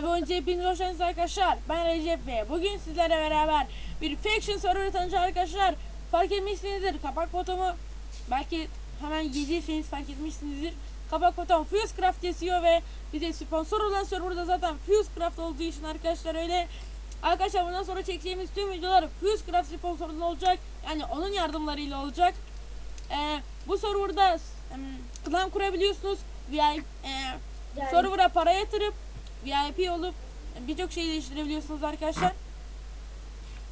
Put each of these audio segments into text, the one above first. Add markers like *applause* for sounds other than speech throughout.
önce hepiniz hoş geldiniz arkadaşlar. Ben Recep Bey. Bugün sizlerle beraber bir Faction server tanıcı arkadaşlar. Fark etmişsinizdir kapak fotomu. Belki hemen yediyseniz fark etmişsinizdir. Kapak fotom Fusecraft yazıyor ve bize sponsor olan serverda zaten Fusecraft olduğu için arkadaşlar öyle. Arkadaşlar bundan sonra çekeceğimiz tüm videolar Fusecraft sponsorluğunda olacak. Yani onun yardımlarıyla olacak. Ee, bu serverda em, klan kurabiliyorsunuz. VIP, e, Yani- server'a para yatırıp VIP olup birçok şeyi değiştirebiliyorsunuz arkadaşlar.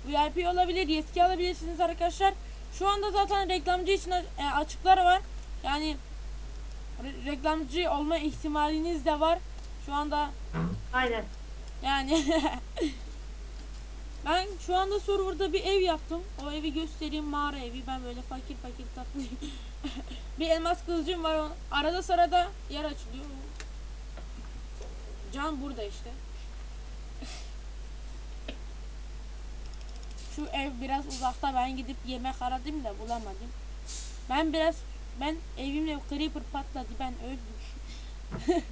VIP olabilir, yetki alabilirsiniz arkadaşlar. Şu anda zaten reklamcı için e, açıklar var. Yani re- reklamcı olma ihtimaliniz de var. Şu anda Aynen. yani *laughs* ben şu anda serverda bir ev yaptım. O evi göstereyim mağara evi. Ben böyle fakir fakir tatlı. *laughs* bir elmas kılıcım var. Arada sırada yer açılıyor. Can burada işte. Şu ev biraz uzakta. Ben gidip yemek aradım da bulamadım. Ben biraz ben evimle creeper patladı. Ben öldüm. *laughs*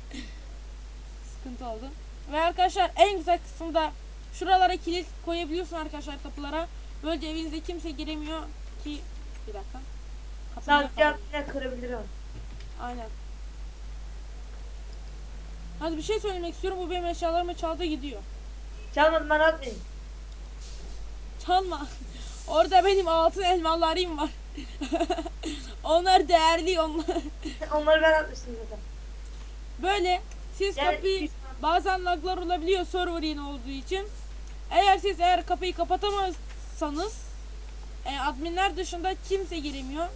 Sıkıntı oldu. Ve arkadaşlar en güzel kısımda şuralara kilit koyabiliyorsun arkadaşlar kapılara. Böylece evinize kimse giremiyor ki bir dakika. Sadece yine kırabilirim. Aynen. Hadi bir şey söylemek istiyorum. Bu benim eşyalarımı çaldı gidiyor. Çalmadım ben atmayayım. Çalma. *laughs* Orada benim altın elmalarım var. *laughs* onlar değerli onlar. *laughs* Onları ben atmıştım zaten. Böyle siz Yani kapıyı bazen laglar olabiliyor server yeni olduğu için. Eğer siz eğer kapıyı kapatamazsanız e, adminler dışında kimse giremiyor.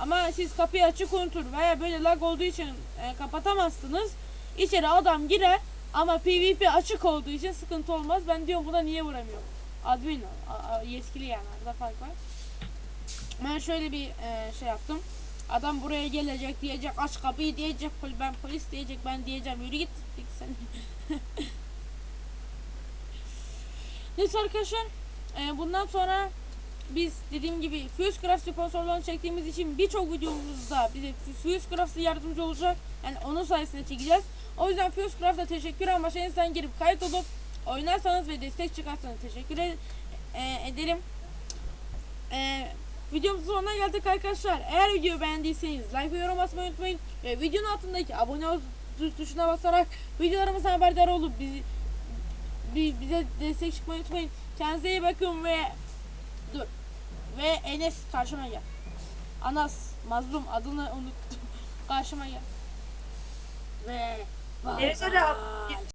Ama siz kapıyı açık unutur veya böyle lag olduğu için e, kapatamazsınız. İçeri adam girer ama PvP açık olduğu için sıkıntı olmaz. Ben diyorum buna niye vuramıyorum? Admin yetkili yani arada fark var. Ben şöyle bir e, şey yaptım. Adam buraya gelecek diyecek aç kapıyı diyecek pol- ben polis diyecek ben diyeceğim yürü git *laughs* sen. Neyse arkadaşlar e, bundan sonra biz dediğim gibi Fusecraft sponsorluğunu çektiğimiz için birçok videomuzda bize Fusecraft'a yardımcı olacak. Yani onun sayesinde çekeceğiz. O yüzden Fusecraft'a teşekkür amaçlı insan girip kayıt olup oynarsanız ve destek çıkarsanız teşekkür e- e, ederim. E, videomuzun sonuna geldik arkadaşlar. Eğer videoyu beğendiyseniz like ve yorum atmayı unutmayın. Ve videonun altındaki abone ol tu- tuşuna basarak videolarımızdan haberdar olup bizi bi- bize destek çıkmayı unutmayın. Kendinize iyi bakın ve dur. Ve Enes karşıma gel. Anas mazlum adını unuttum. *laughs* Karşıma gel. Ve Evet, öyle Vay.